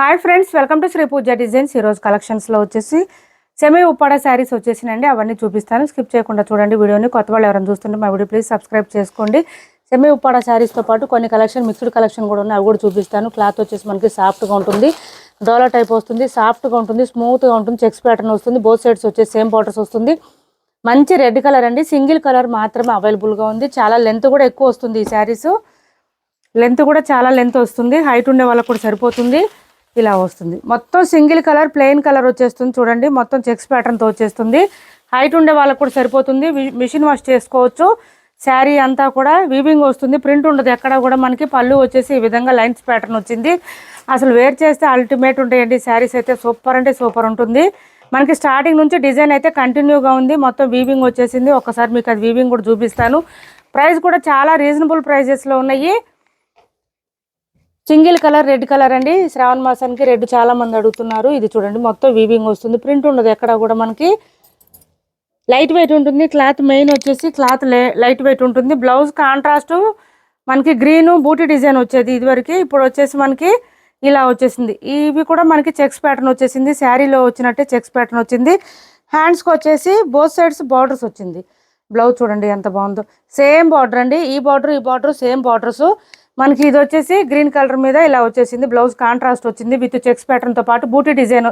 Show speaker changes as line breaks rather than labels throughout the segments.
Hi friends welcome to Sri Pooja designs ఈరోజు కలెక్షన్స్లో వచ్చేసి సెమీ ఉప్పాడ శారీస్ వచ్చేసినండి అవన్నీ చూపిస్తాను. స్కిప్ చేయకుండా చూడండి వీడియోని. కొత్త వాళ్ళు ఎవరైనా చూస్తుంటే మా వీడియో ప్లీజ్ సబ్స్క్రైబ్ చేసుకోండి. సెమీ ఉప్పాడ శారీస్తో పాటు కొన్ని కలెక్షన్ మిక్స్డ్ కలెక్షన్ కూడా ఉన్నాయి. అవి కూడా చూపిస్తాను. క్లాత్ వచ్చేసి మనకి సాఫ్ట్గా ఉంటుంది. డోలా టైప్ వస్తుంది. సాఫ్ట్గా ఉంటుంది. స్మూత్గా ఉంటుంది. చెక్స్ ప్యాటర్న్ వస్తుంది. బోత్ సైడ్స్ వచ్చేసి సేమ్ బార్డర్స్ వస్తుంది. మంచి రెడ్ కలర్ అండి. సింగిల్ కలర్ మాత్రమే అవైలబుల్గా ఉంది. చాలా లెంత్ కూడా ఎక్కువ వస్తుంది ఈ శారీస్ లెంత్ కూడా చాలా లెంత్ వస్తుంది. హైట్ ఉండే వాళ్ళకు కూడా సరిపోతుంది. ఇలా వస్తుంది. మొత్తం సింగిల్ కలర్ ప్లెయిన్ కలర్ వచ్చేస్తుంది చూడండి. మొత్తం చెక్స్ ప్యాటర్న్తో వచ్చేస్తుంది. హైట్ ఉండే వాళ్ళకు కూడా సరిపోతుంది. వి- మిషన్ వాష్ చేసుకోవచ్చు. శారీ అంతా కూడా వీవింగ్ వస్తుంది. ప్రింట్ ఉండదు. ఎక్కడ కూడా మనకి పళ్ళు వచ్చేసి ఈ విధంగా లైన్స్ ప్యాటర్న్ వచ్చింది. అసలు వేర్ చేస్తే అల్టిమేట్ ఉంటాయండి. శారీస్ అయితే సూపర్ అంటే సూపర్ ఉంటుంది. మనకి స్టార్టింగ్ నుంచి డిజైన్ అయితే కంటిన్యూగా ఉంది. మొత్తం వీవింగ్ వచ్చేసింది. ఒకసారి మీకు అది వీవింగ్ కూడా చూపిస్తాను. ప్రైస్ కూడా చాలా రీజనబుల్ ప్రైజెస్లో ఉన్నాయి. సింగిల్ కలర్ రెడ్ కలర్ అండి. శ్రావణ మాసానికి రెడ్ చాలా మంది అడుగుతున్నారు. ఇది చూడండి మొత్తం వీవింగ్ వస్తుంది. ప్రింట్ ఉండదు ఎక్కడ కూడా మనకి. లైట్ వెయిట్ ఉంటుంది క్లాత్ మెయిన్ వచ్చేసి క్లాత్ లైట్ వెయిట్ ఉంటుంది. బ్లౌజ్ కాంట్రాస్ట్ మనకి గ్రీన్ బూటీ డిజైన్ వచ్చేది ఇదివరకు. ఇప్పుడు వచ్చేసి మనకి ఇలా వచ్చేసింది. ఇవి కూడా మనకి చెక్స్ ప్యాటర్న్ వచ్చేసింది. శారీలో వచ్చినట్టే చెక్స్ ప్యాటర్న్ వచ్చింది. హ్యాండ్స్కి వచ్చేసి బోత్ సైడ్స్ బార్డర్స్ వచ్చింది. బ్లౌజ్ చూడండి ఎంత బాగుందో. సేమ్ బార్డర్ అండి. ఈ బార్డర్ ఈ బార్డర్ సేమ్ బార్డర్స్ మనకి ఇది వచ్చేసి గ్రీన్ కలర్ మీద ఇలా వచ్చేసింది. బ్లౌజ్ కాంట్రాస్ట్ వచ్చింది విత్ చెక్స్ ప్యాటర్న్తో పాటు బూటీ డిజైన్.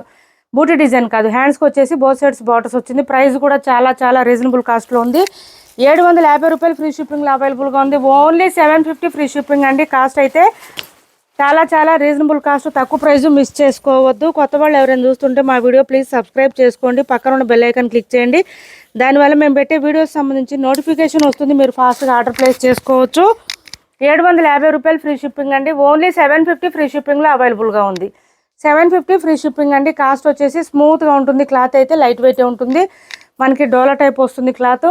బూటీ డిజైన్ కాదు హ్యాండ్స్కి వచ్చేసి బోత్ సైడ్స్ బాటర్స్ వచ్చింది. ప్రైస్ కూడా చాలా చాలా రీజనబుల్ కాస్ట్లో ఉంది. ఏడు వందల యాభై రూపాయలు ఫ్రీ షిప్పింగ్లో అవైలబుల్గా ఉంది. Only seven fifty free shipping అండి. కాస్ట్ అయితే చాలా చాలా రీజనబుల్ కాస్ట్. తక్కువ ప్రైస్ మిస్ చేసుకోవద్దు. కొత్త వాళ్ళు ఎవరైనా చూస్తుంటే మా వీడియో ప్లీజ్ సబ్స్క్రైబ్ చేసుకోండి. పక్కన ఉన్న బెల్ ఐకాన్ క్లిక్ చేయండి. దానివల్ల మేము పెట్టే వీడియోస్ సంబంధించి నోటిఫికేషన్ వస్తుంది. మీరు ఫాస్ట్గా ఆర్డర్ ప్లేస్ చేసుకోవచ్చు. ఏడు వందల యాభై రూపాయలు ఫ్రీ షిప్పింగ్ అండి. ఓన్లీ సెవెన్ ఫిఫ్టీ ఫ్రీ షిప్పింగ్లో అవైలబుల్గా ఉంది. సెవెన్ ఫిఫ్టీ ఫ్రీ షిప్పింగ్ అండి. కాస్ట్ వచ్చేసి స్మూత్గా ఉంటుంది. క్లాత్ అయితే లైట్ వెయిట్ ఉంటుంది. మనకి డోలా టైప్ వస్తుంది క్లాత్.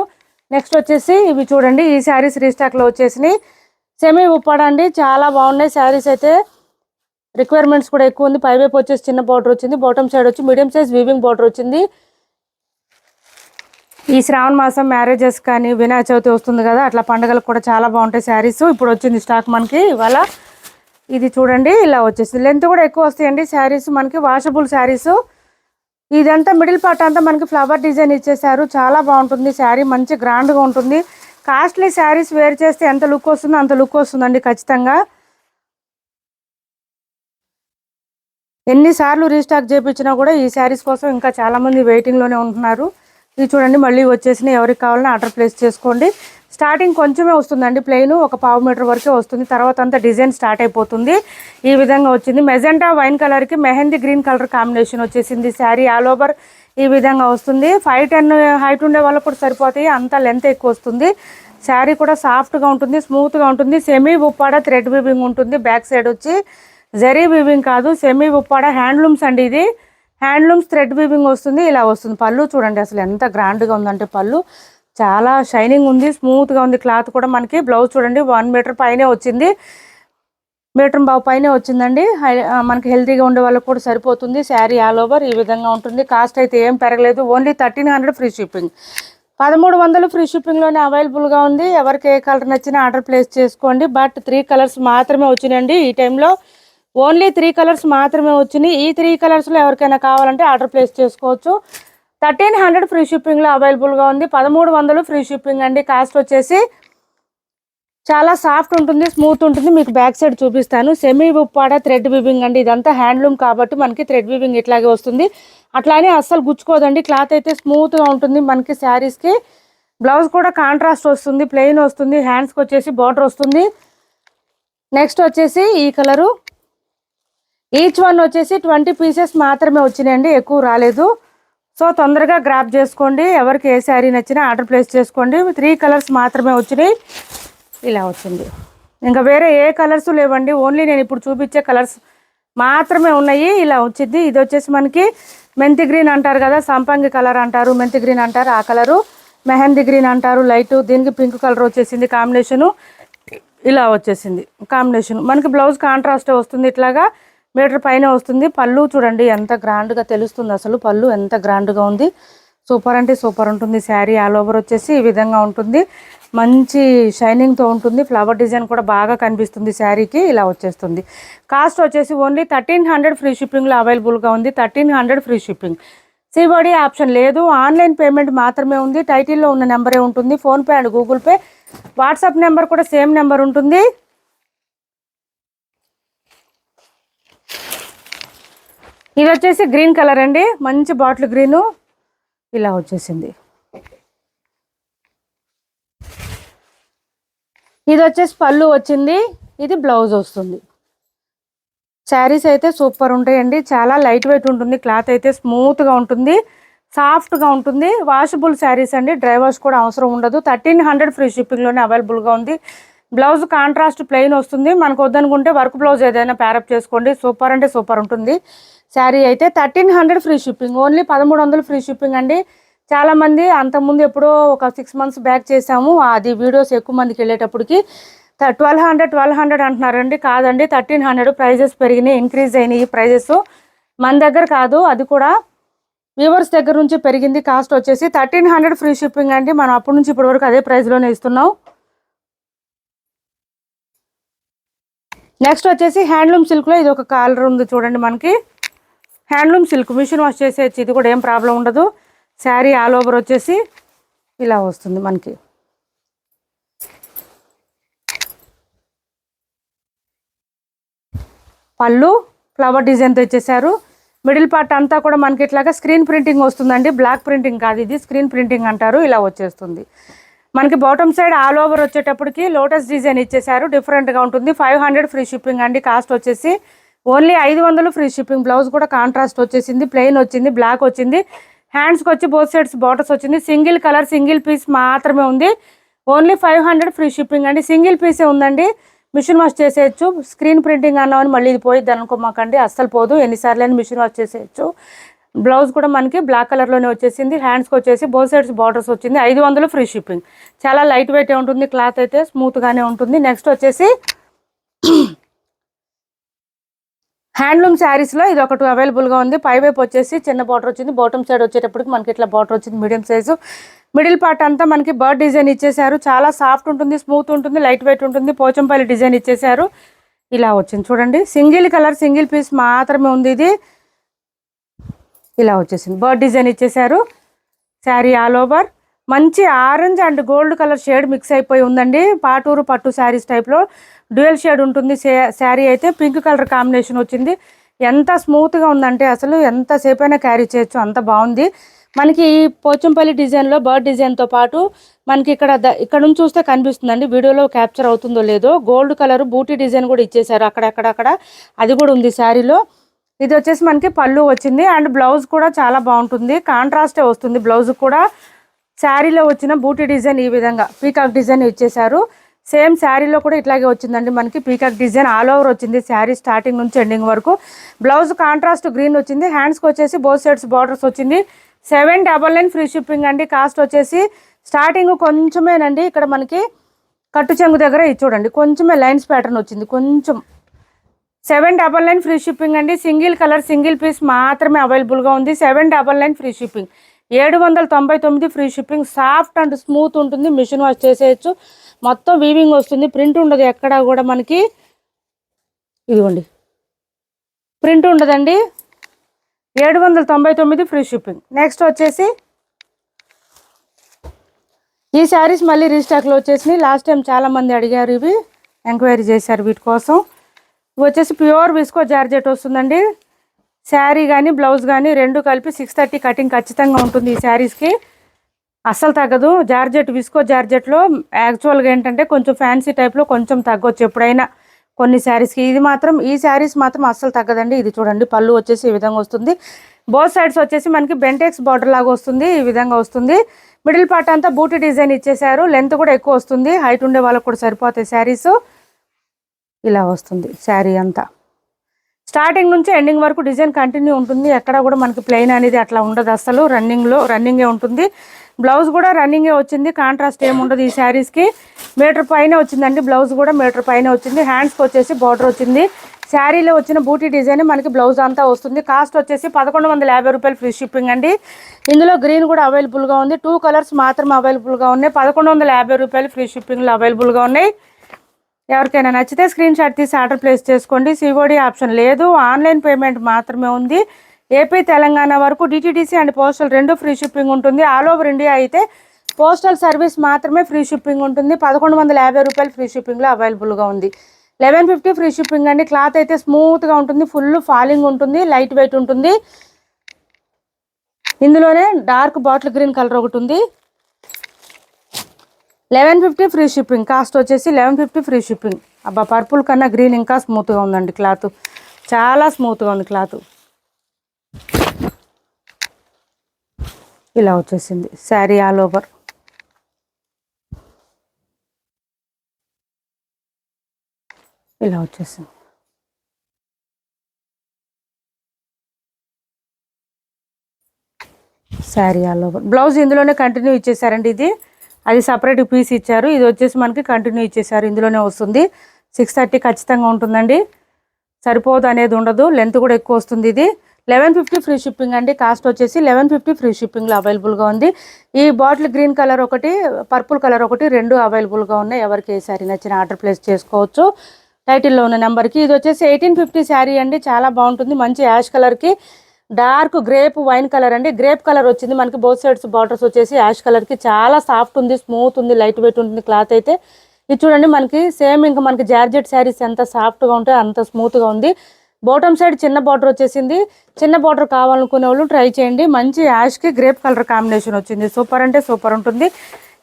నెక్స్ట్ వచ్చేసి ఇవి చూడండి. ఈ శారీస్ రీస్టాక్లో వచ్చేసినాయి. సెమీ ఉప్పాడండి చాలా బాగున్నాయి. శారీస్ అయితే రిక్వైర్మెంట్స్ కూడా ఎక్కువ ఉంది. పైవైపు వచ్చేసి చిన్న బార్డర్ వచ్చింది. బాటమ్ సైడ్ వచ్చి మీడియం సైజ్ వీవింగ్ బార్డర్ వచ్చింది. ఈ శ్రావణ మాసం మ్యారేజెస్ కానీ వినాయక చవితి వస్తుంది కదా అట్లా పండుగలకు కూడా చాలా బాగుంటాయి శారీస్. ఇప్పుడు వచ్చింది స్టాక్ మనకి. ఇవాళ ఇది చూడండి ఇలా వచ్చేసింది. లెంత్ కూడా ఎక్కువ వస్తాయండి శారీస్ మనకి వాషబుల్ శారీస్. ఇదంతా మిడిల్ పార్ట్ అంతా మనకి ఫ్లవర్ డిజైన్ ఇచ్చేసారు చాలా బాగుంటుంది శారీ మంచి గ్రాండ్గా ఉంటుంది. కాస్ట్లీ శారీస్ వేర్ చేస్తే ఎంత లుక్ వస్తుందో అంత లుక్ వస్తుందండి ఖచ్చితంగా. ఎన్నిసార్లు రీస్టాక్ చేయించినా కూడా ఈ శారీస్ కోసం ఇంకా చాలామంది వెయిటింగ్లోనే ఉంటున్నారు. ఇది చూడండి మళ్ళీ వచ్చేసిన ఎవరికి కావాలన్నా ఆర్డర్ ప్లేస్ చేసుకోండి. స్టార్టింగ్ కొంచెమే వస్తుందండి ప్లెయిన్ ఒక పావు మీటర్ వరకే వస్తుంది. తర్వాత అంతా డిజైన్ స్టార్ట్ అయిపోతుంది. ఈ విధంగా వచ్చింది. మెజెంటా వైన్ కలర్కి మెహందీ గ్రీన్ కలర్ కాంబినేషన్ వచ్చేసింది. శారీ ఆల్ ఓవర్ ఈ విధంగా వస్తుంది. ఫైవ్ టెన్ హైట్ ఉండే వాళ్ళకు కూడా సరిపోతాయి. అంత లెంత్ ఎక్కువ వస్తుంది. శారీ కూడా సాఫ్ట్గా ఉంటుంది స్మూత్గా ఉంటుంది. సెమీ ఉప్పాడ థ్రెడ్ వీవింగ్ ఉంటుంది. బ్యాక్ సైడ్ వచ్చి జరీ వీవింగ్ కాదు సెమీ ఉప్పాడ హ్యాండ్లూమ్స్ అండి ఇది. హ్యాండ్లూమ్స్ థ్రెడ్ వీవింగ్ వస్తుంది ఇలా వస్తుంది. పళ్ళు చూడండి అసలు ఎంత గ్రాండ్గా ఉందంటే పళ్ళు. చాలా షైనింగ్ ఉంది స్మూత్గా ఉంది. క్లాత్ కూడా మనకి బ్లౌజ్ చూడండి వన్ మీటర్ పైనే వచ్చింది. మీటర్ బావు పైనే వచ్చిందండి. హై- మనకి హెల్తీగా ఉండే వాళ్ళకి కూడా సరిపోతుంది. శారీ ఆల్ ఓవర్ ఈ విధంగా ఉంటుంది. కాస్ట్ అయితే ఏం పెరగలేదు. Only thirteen hundred free shipping. పదమూడు వందలు ఫ్రీ షిప్పింగ్లోనే అవైలబుల్గా ఉంది. ఎవరికి ఏ కలర్ నచ్చినా ఆర్డర్ ప్లేస్ చేసుకోండి. బట్ త్రీ కలర్స్ మాత్రమే వచ్చినాయండి ఈ టైంలో. ఓన్లీ త్రీ కలర్స్ మాత్రమే వచ్చినాయి. ఈ త్రీ కలర్స్లో ఎవరికైనా కావాలంటే ఆర్డర్ ప్లేస్ చేసుకోవచ్చు. థర్టీన్ హండ్రెడ్ ఫ్రీ షిప్పింగ్లో అవైలబుల్గా ఉంది. పదమూడు వందలు ఫ్రీ షిప్పింగ్ అండి. కాస్ట్ వచ్చేసి చాలా సాఫ్ట్ ఉంటుంది స్మూత్ ఉంటుంది. మీకు బ్యాక్ సైడ్ చూపిస్తాను. సెమీ ఉప్పాడ థ్రెడ్ వివింగ్ అండి. ఇదంతా హ్యాండ్లూమ్ కాబట్టి మనకి థ్రెడ్ వివింగ్ ఇట్లాగే వస్తుంది. అట్లానే అస్సలు గుచ్చుకోదండి. క్లాత్ అయితే స్మూత్గా ఉంటుంది మనకి శారీస్కి బ్లౌజ్ కూడా కాంట్రాస్ట్ వస్తుంది ప్లెయిన్ వస్తుంది. హ్యాండ్స్కి వచ్చేసి బార్డర్ వస్తుంది. నెక్స్ట్ వచ్చేసి ఈ కలరు ఈచ్ వన్ వచ్చేసి ట్వంటీ పీసెస్ మాత్రమే వచ్చినాయండి ఎక్కువ రాలేదు. సో తొందరగా గ్రాప్ చేసుకోండి. ఎవరికి ఏ శారీ నచ్చినా ఆర్డర్ ప్లేస్ చేసుకోండి. త్రీ కలర్స్ మాత్రమే వచ్చినాయి. ఇలా వచ్చింది. ఇంకా వేరే ఏ కలర్స్ లేవండి. ఓన్లీ నేను ఇప్పుడు చూపించే కలర్స్ మాత్రమే ఉన్నాయి. ఇలా వచ్చింది. ఇది వచ్చేసి మనకి మెంతి గ్రీన్ అంటారు కదా సంపంగి కలర్ అంటారు మెంతి గ్రీన్ అంటారు ఆ కలరు. మెహందీ గ్రీన్ అంటారు లైట్ దీనికి పింక్ కలర్ వచ్చేసింది కాంబినేషను ఇలా వచ్చేసింది. కాంబినేషన్ మనకి బ్లౌజ్ కాంట్రాస్ట్ వస్తుంది ఇట్లాగా. మీటర్ పైన వస్తుంది. పళ్ళు చూడండి ఎంత గ్రాండ్గా తెలుస్తుంది అసలు. పళ్ళు ఎంత గ్రాండ్గా ఉంది. సూపర్ అంటే సూపర్ ఉంటుంది. శారీ ఆల్ ఓవర్ వచ్చేసి ఈ విధంగా ఉంటుంది. మంచి షైనింగ్తో ఉంటుంది. ఫ్లవర్ డిజైన్ కూడా బాగా కనిపిస్తుంది శారీకి. ఇలా వచ్చేస్తుంది. కాస్ట్ వచ్చేసి ఓన్లీ థర్టీన్ హండ్రెడ్ ఫ్రీ షిప్పింగ్లో అవైలబుల్గా ఉంది. Thirteen hundred free shipping. సిబడి option లేదు. ఆన్లైన్ పేమెంట్ మాత్రమే ఉంది. టైటిల్లో ఉన్న నెంబరే ఉంటుంది. PhonePe and Google pay. WhatsApp number కూడా సేమ్ నెంబర్ ఉంటుంది. ఇది వచ్చేసి గ్రీన్ కలర్ అండి. మంచి బాటిల్ గ్రీను. ఇలా వచ్చేసింది. ఇది వచ్చేసి పళ్ళు వచ్చింది. ఇది బ్లౌజ్ వస్తుంది. శారీస్ అయితే సూపర్ ఉంటాయండి. చాలా లైట్ వెయిట్ ఉంటుంది. క్లాత్ అయితే స్మూత్గా ఉంటుంది. సాఫ్ట్గా ఉంటుంది. వాషబుల్ శారీస్ అండి. డ్రై వాష్ కూడా అవసరం ఉండదు. థర్టీన్ హండ్రెడ్ ఫ్రీ షిప్పింగ్లోనే అవైలబుల్గా ఉంది. బ్లౌజ్ కాంట్రాస్ట్ ప్లెయిన్ వస్తుంది. మనకు వద్దనుకుంటే వర్క్ బ్లౌజ్ ఏదైనా ప్యారప్ చేసుకోండి. సూపర్ అంటే సూపర్ ఉంటుంది. శారీ అయితే thirteen hundred free shipping only పదమూడు వందలు ఫ్రీ షిప్పింగ్ అండి. చాలామంది అంతకుముందు ఎప్పుడో ఒక సిక్స్ మంత్స్ బ్యాక్ చేసాము అది వీడియోస్ ఎక్కువ మందికి వెళ్ళేటప్పటికి. ట్వెల్వ్ హండ్రెడ్ ట్వెల్వ్ హండ్రెడ్ అంటున్నారండి కాదండి థర్టీన్ హండ్రెడ్ ప్రైజెస్ పెరిగినాయి ఇంక్రీజ్ అయినాయి ఈ ప్రైజెస్ మన దగ్గర కాదు అది కూడా వ్యూవర్స్ దగ్గర నుంచి పెరిగింది కాస్ట్ వచ్చేసి థర్టీన్ హండ్రెడ్ ఫ్రీ షిప్పింగ్ అండి మనం అప్పటి నుంచి ఇప్పటి వరకు అదే ప్రైస్లోనే ఇస్తున్నాం. నెక్స్ట్ వచ్చేసి హ్యాండ్లూమ్ సిల్క్లో ఇది ఒక కాలర్ ఉంది చూడండి మనకి. హ్యాండ్లూమ్ సిల్క్ మిషన్ వాష్ చేసేయచ్చు. ఇది కూడా ఏం ప్రాబ్లం ఉండదు. శారీ ఆల్ ఓవర్ వచ్చేసి ఇలా వస్తుంది మనకి. పళ్ళు ఫ్లవర్ డిజైన్తో ఇచ్చేసారు మిడిల్ పార్ట్ అంతా కూడా మనకి ఇట్లాగా స్క్రీన్ ప్రింటింగ్ వస్తుందండి. బ్లాక్ ప్రింటింగ్ కాదు ఇది స్క్రీన్ ప్రింటింగ్ అంటారు. ఇలా వచ్చేస్తుంది. మనకి బాటమ్ సైడ్ ఆల్ ఓవర్ వచ్చేటప్పటికి లోటస్ డిజైన్ ఇచ్చేసారు డిఫరెంట్గా ఉంటుంది. ఫైవ్ హండ్రెడ్ ఫ్రీ షిప్పింగ్ అండి. కాస్ట్ వచ్చేసి ఓన్లీ ఐదు వందలు ఫ్రీ షిప్పింగ్. బ్లౌజ్ కూడా కాంట్రాస్ట్ వచ్చేసింది ప్లెయిన్ వచ్చింది బ్లాక్ వచ్చింది. హ్యాండ్స్కి వచ్చి బోత్ సైడ్స్ బాటర్స్ వచ్చింది. సింగిల్ కలర్ సింగిల్ పీస్ మాత్రమే ఉంది. Only five hundred free shipping అండి. సింగిల్ పీసే ఉందండి. మిషన్ వాష్ చేసేయచ్చు. స్క్రీన్ ప్రింటింగ్ అన్నామని మళ్ళీ ఇది పోయిద్ది అనుకోమాకండి. అస్సలు పోదు. ఎన్నిసార్లు అయినా మిషన్ వాష్ చేసేయచ్చు. బ్లౌజ్ కూడా మనకి బ్లాక్ కలర్లోనే వచ్చేసింది. హ్యాండ్స్కి వచ్చేసి బోత్ సైడ్స్ బార్డర్స్ వచ్చింది. ఐదు వందలు ఫ్రీ షిప్పింగ్ చాలా లైట్ వెయిట్ ఉంటుంది. క్లాత్ అయితే స్మూత్గానే ఉంటుంది. నెక్స్ట్ వచ్చేసి హ్యాండ్లూమ్ శారీస్లో ఇది ఒకటి అవైలబుల్గా ఉంది. పై వైపు వచ్చేసి చిన్న బార్డర్ వచ్చింది. బాటమ్ సైడ్ వచ్చేటప్పటికి మనకి ఇట్లా బార్డర్ వచ్చింది. మీడియం సైజు మిడిల్ పార్ట్ అంతా మనకి బర్డ్ డిజైన్ ఇచ్చేసారు చాలా సాఫ్ట్ ఉంటుంది స్మూత్ ఉంటుంది లైట్ వెయిట్ ఉంటుంది. పోచంపల్లి డిజైన్ ఇచ్చేసారు ఇలా వచ్చింది. చూడండి. సింగిల్ కలర్ సింగిల్ పీస్ మాత్రమే ఉంది ఇది. ఇలా వచ్చేసింది. బర్డ్ డిజైన్ ఇచ్చేసారు శారీ ఆల్ ఓవర్ మంచి orange and gold colour shade mix అయిపోయి ఉందండి. పాటూరు పట్టు శారీస్ టైప్లో డ్యూయల్ షేడ్ ఉంటుంది. శారీ అయితే పింక్ కలర్ కాంబినేషన్ వచ్చింది. ఎంత స్మూత్గా ఉందంటే అసలు ఎంతసేపు అయినా క్యారీ చేయొచ్చు అంత బాగుంది. మనకి ఈ పోచంపల్లి డిజైన్లో బర్డ్ డిజైన్తో పాటు మనకి ఇక్కడ ద- ఇక్కడ నుంచి చూస్తే కనిపిస్తుందండి. వీడియోలో క్యాప్చర్ అవుతుందో లేదో గోల్డ్ కలర్ బూటీ డిజైన్ కూడా ఇచ్చేసారు అక్కడక్కడక్కడ. అది కూడా ఉంది శారీలో. ఇది వచ్చేసి మనకి పళ్ళు వచ్చింది. అండ్ బ్లౌజ్ కూడా చాలా బాగుంటుంది. కాంట్రాస్టే వస్తుంది బ్లౌజ్ కూడా. శారీలో వచ్చిన బూటీ డిజైన్ ఈ విధంగా. పీకాక్ డిజైన్ ఇచ్చేసారు సేమ్ శారీలో కూడా ఇట్లాగే వచ్చిందండి మనకి. పీకాక్ డిజైన్ ఆల్ ఓవర్ వచ్చింది. శారీ స్టార్టింగ్ నుంచి ఎండింగ్ వరకు. బ్లౌజ్ కాంట్రాస్ట్ గ్రీన్ వచ్చింది. హ్యాండ్స్కి వచ్చేసి బోత్ సైడ్స్ బార్డర్స్ వచ్చింది. Seven double nine free shipping అండి. కాస్ట్ వచ్చేసి స్టార్టింగ్ కొంచెమేనండి. ఇక్కడ మనకి కట్టు చెంగు దగ్గర ఇది చూడండి. కొంచెమే లైన్స్ ప్యాటర్న్ వచ్చింది. కొంచెం seven double nine free shipping అండి. సింగిల్ కలర్ సింగిల్ పీస్ మాత్రమే అవైలబుల్గా ఉంది. Seven double nine free shipping. ఏడు వందల తొంభై తొమ్మిది free shipping. Soft and smooth ఉంటుంది. మిషన్ వాష్ చేసేయచ్చు. మొత్తం వీవింగ్ వస్తుంది. ప్రింట్ ఉండదు ఎక్కడ కూడా మనకి. ఇదిగోండి. ప్రింట్ ఉండదండి. ఏడు వందల తొంభై తొమ్మిది ఫ్రీ షిప్పింగ్. నెక్స్ట్ వచ్చేసి ఈ శారీస్ మళ్ళీ రీస్టాక్లో వచ్చేసినాయి. లాస్ట్ టైం చాలా మంది అడిగారు ఇవి. ఎంక్వైరీ చేశారు వీటి కోసం. ఇవి వచ్చేసి ప్యూర్ విస్కో జార్జెట్ వస్తుందండి. శారీ కానీ బ్లౌజ్ కానీ రెండు కలిపి సిక్స్ థర్టీ కటింగ్ ఖచ్చితంగా ఉంటుంది ఈ శారీస్కి అస్సలు తగ్గదు. జార్జెట్ విస్కో జార్జెట్లో యాక్చువల్గా ఏంటంటే కొంచెం ఫ్యాన్సీ టైప్లో కొంచెం తగ్గొచ్చు ఎప్పుడైనా కొన్ని శారీస్కి ఇది మాత్రం ఈ శారీస్ మాత్రం అస్సలు తగ్గదండి. ఇది చూడండి పళ్ళు వచ్చేసి ఈ విధంగా వస్తుంది. బోత్ సైడ్స్ వచ్చేసి మనకి బెంటెక్స్ బార్డర్ లాగా వస్తుంది ఈ విధంగా వస్తుంది. మిడిల్ పార్ట్ అంతా బూటీ డిజైన్ ఇచ్చేసారు లెంత్ కూడా ఎక్కువ వస్తుంది. హైట్ ఉండే వాళ్ళకి కూడా సరిపోతాయి శారీస్. ఇలా వస్తుంది శారీ అంతా. స్టార్టింగ్ నుంచి ఎండింగ్ వరకు డిజైన్ కంటిన్యూ ఉంటుంది. ఎక్కడ కూడా మనకి ప్లెయిన్ అనేది అట్లా ఉండదు అసలు. రన్నింగ్లో రన్నింగే ఉంటుంది. బ్లౌజ్ కూడా రన్నింగే వచ్చింది. కాంట్రాస్ట్ ఏమి ఉండదు ఈ శారీస్కి మీటర్ పైన వచ్చిందండి. బ్లౌజ్ కూడా మీటర్ పైన వచ్చింది. హ్యాండ్స్కి వచ్చేసి బార్డర్ వచ్చింది. శారీలో వచ్చిన బూటీ డిజైన్ మనకి బ్లౌజ్ అంతా వస్తుంది. కాస్ట్ వచ్చేసి పదకొండు వందల యాభై రూపాయలు ఫ్రీ షిప్పింగ్ అండి. ఇందులో గ్రీన్ కూడా అవైలబుల్గా ఉంది. టూ కలర్స్ మాత్రం అవైలబుల్గా ఉన్నాయి. పదకొండు వందల యాభై రూపాయలు ఫ్రీ షిప్పింగ్లో అవైలబుల్గా ఉన్నాయి. ఎవరికైనా నచ్చితే స్క్రీన్ షాట్ తీసి ఆర్డర్ ప్లేస్ చేసుకోండి. సివోడి ఆప్షన్ లేదు. ఆన్లైన్ పేమెంట్ మాత్రమే ఉంది. ఏపీ తెలంగాణ వరకు డిటీడీసీ అండ్ పోస్టల్ రెండు ఫ్రీ షిప్పింగ్ ఉంటుంది. ఆల్ ఓవర్ ఇండియా అయితే పోస్టల్ సర్వీస్ మాత్రమే ఫ్రీ షిప్పింగ్ ఉంటుంది. పదకొండు వందల యాభై రూపాయలు ఫ్రీ షిప్పింగ్లో అవైలబుల్గా ఉంది. లెవెన్ ఫిఫ్టీ ఫ్రీ షిప్పింగ్ అండి. క్లాత్ అయితే స్మూత్గా ఉంటుంది. ఫుల్ ఫాలింగ్ ఉంటుంది. లైట్ వెయిట్ ఉంటుంది. ఇందులోనే డార్క్ బాటిల్ గ్రీన్ కలర్ ఒకటి ఉంది. Eleven fifty free shipping. Cost వచ్చేసి లెవెన్ ఫిఫ్టీ ఫ్రీ షిప్పింగ్. అబ్బా పర్పుల్ కన్నా గ్రీన్ ఇంకా స్మూత్గా ఉందండి క్లాత్. చాలా స్మూత్గా ఉంది క్లాత్. ఇలా వచ్చేసింది. Sari all over. ఇలా వచ్చేసింది. Sari all over. బ్లౌజ్ ఇందులోనే కంటిన్యూ ఇచ్చేసారండి ఇది. అది సపరేట్ పీస్ ఇచ్చారు. ఇది వచ్చేసి మనకి కంటిన్యూ ఇచ్చేసారు. ఇందులోనే వస్తుంది. సిక్స్ థర్టీ ఖచ్చితంగా ఉంటుందండి. సరిపోదు అనేది ఉండదు. లెంత్ కూడా ఎక్కువ వస్తుంది ఇది. లెవెన్ ఫిఫ్టీ ఫ్రీ షిప్పింగ్ అండి. కాస్ట్ వచ్చేసి లెవెన్ ఫిఫ్టీ ఫ్రీ షిప్పింగ్లో అవైలబుల్గా ఉంది. ఈ బాటిల్ గ్రీన్ కలర్ ఒకటి పర్పుల్ కలర్ ఒకటి రెండు అవైలబుల్గా ఉన్నాయి. ఎవరికి ఏ శారీ నచ్చిన ఆర్డర్ ప్లేస్ చేసుకోవచ్చు. టైటిల్లో ఉన్న నెంబర్కి ఇది వచ్చేసి ఎయిటీన్ ఫిఫ్టీ శారీ అండి. చాలా బాగుంటుంది. మంచి యాష్ కలర్కి. డార్క్ గ్రేప్ వైన్ కలర్ అండి. గ్రేప్ కలర్ వచ్చింది. మనకి బోత్ సైడ్స్ బార్డర్స్ వచ్చేసి యాష్ కలర్కి చాలా సాఫ్ట్ ఉంది స్మూత్ ఉంది లైట్ వెయిట్ ఉంటుంది క్లాత్ అయితే. ఇది చూడండి మనకి సేమ్ ఇంకా మనకి జార్జెట్ శారీస్ ఎంత సాఫ్ట్గా ఉంటే అంత స్మూత్గా ఉంది. బాటమ్ సైడ్ చిన్న బార్డర్ వచ్చేసింది. చిన్న బార్డర్ కావాలనుకునే వాళ్ళు ట్రై చేయండి. మంచి యాష్కి గ్రేప్ కలర్ కాంబినేషన్ వచ్చింది. సూపర్ అంటే సూపర్ ఉంటుంది.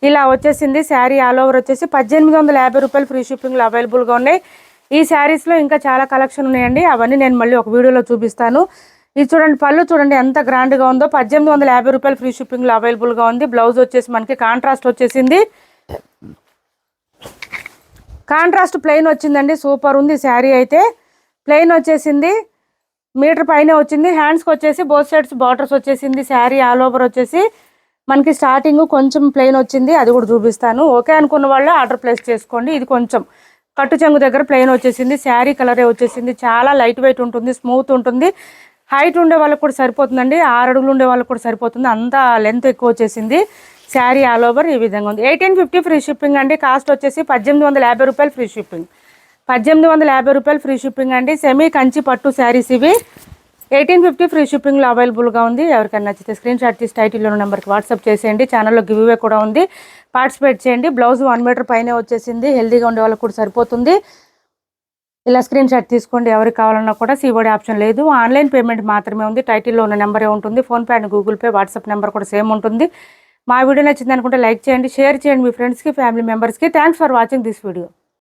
ఇలా వచ్చేసింది. శారీ ఆల్ ఓవర్ వచ్చేసి పద్దెనిమిది వందల యాభై రూపాయలు ఫ్రీ షిప్పింగ్లో అవైలబుల్గా ఉన్నాయి. ఈ శారీస్లో ఇంకా చాలా కలెక్షన్ ఉన్నాయండి. అవన్నీ నేను మళ్ళీ ఒక వీడియోలో చూపిస్తాను. ఇది చూడండి పళ్ళు చూడండి ఎంత గ్రాండ్గా ఉందో. పద్దెనిమిది వందల యాభై రూపాయలు ఫ్రీ షిప్పింగ్లో అవైలబుల్గా ఉంది. బ్లౌజ్ వచ్చేసి మనకి కాంట్రాస్ట్ వచ్చేసింది. కాంట్రాస్ట్ ప్లెయిన్ వచ్చిందండి సూపర్ ఉంది శారీ అయితే. ప్లెయిన్ వచ్చేసింది మీటర్ పైన వచ్చింది. హ్యాండ్స్కి వచ్చేసి బోత్ సైడ్స్ బార్డర్స్ వచ్చేసింది శారీ ఆల్ ఓవర్ వచ్చేసి. మనకి స్టార్టింగ్ కొంచెం ప్లెయిన్ వచ్చింది అది కూడా చూపిస్తాను. ఓకే అనుకున్న వాళ్ళు ఆర్డర్ ప్లేస్ చేసుకోండి ఇది కొంచెం. కట్టు చెంగు దగ్గర ప్లెయిన్ వచ్చేసింది శారీ కలరే వచ్చేసింది. చాలా లైట్ వెయిట్ ఉంటుంది స్మూత్ ఉంటుంది. హైట్ ఉండే వాళ్ళకి కూడా సరిపోతుందండి. ఆరు అడుగులు ఉండే వాళ్ళకి కూడా సరిపోతుంది. అంత లెంత్ ఎక్కువ వచ్చేసింది. శారీ ఆల్ ఓవర్ ఈ విధంగా ఉంది. ఎయిటీన్ ఫిఫ్టీ ఫ్రీ షిప్పింగ్ అండి. కాస్ట్ వచ్చేసి పద్దెనిమిది వందల యాభై రూపాయలు ఫ్రీ షిప్పింగ్. పద్దెనిమిది వందల యాభై రూపాయలు ఫ్రీ షిప్పింగ్ అండి. సెమీ కంచి పట్టు శారీస్ ఇవి. ఎయిటీన్ ఫిఫ్టీ ఫ్రీ షిప్పింగ్లో అవైలబుల్గా ఉంది. ఎవరికైనా నచ్చితే స్క్రీన్ షాట్ తీసి టైటిల్లో ఉన్న నెంబర్కి వాట్సాప్ చేసేయండి. ఛానల్లో గివ్ అవే కూడా ఉంది. పార్టిసిపేట్ చేయండి. బ్లౌజ్ వన్ మీటర్ పైనే వచ్చేసింది. హెల్దీగా ఉండే వాళ్ళకి కూడా సరిపోతుంది. ఇలా స్క్రీన్ షాట్ తీసుకోండి. ఎవరికి కావాలన్నా కూడా సీఓడి ఆప్షన్ లేదు. ఆన్లైన్ పేమెంట్ మాత్రమే ఉంది. టైటిల్లో ఉన్న నెంబరే ఉంటుంది. PhonePe and Google pay WhatsApp number కూడా సేమ్ ఉంటుంది. మా వీడియో నచ్చింది అనుకుంటే లైక్ చేయండి షేర్ చేయండి మీ ఫ్రెండ్స్కి ఫ్యామిలీ మెంబర్స్కి thanks for watching this video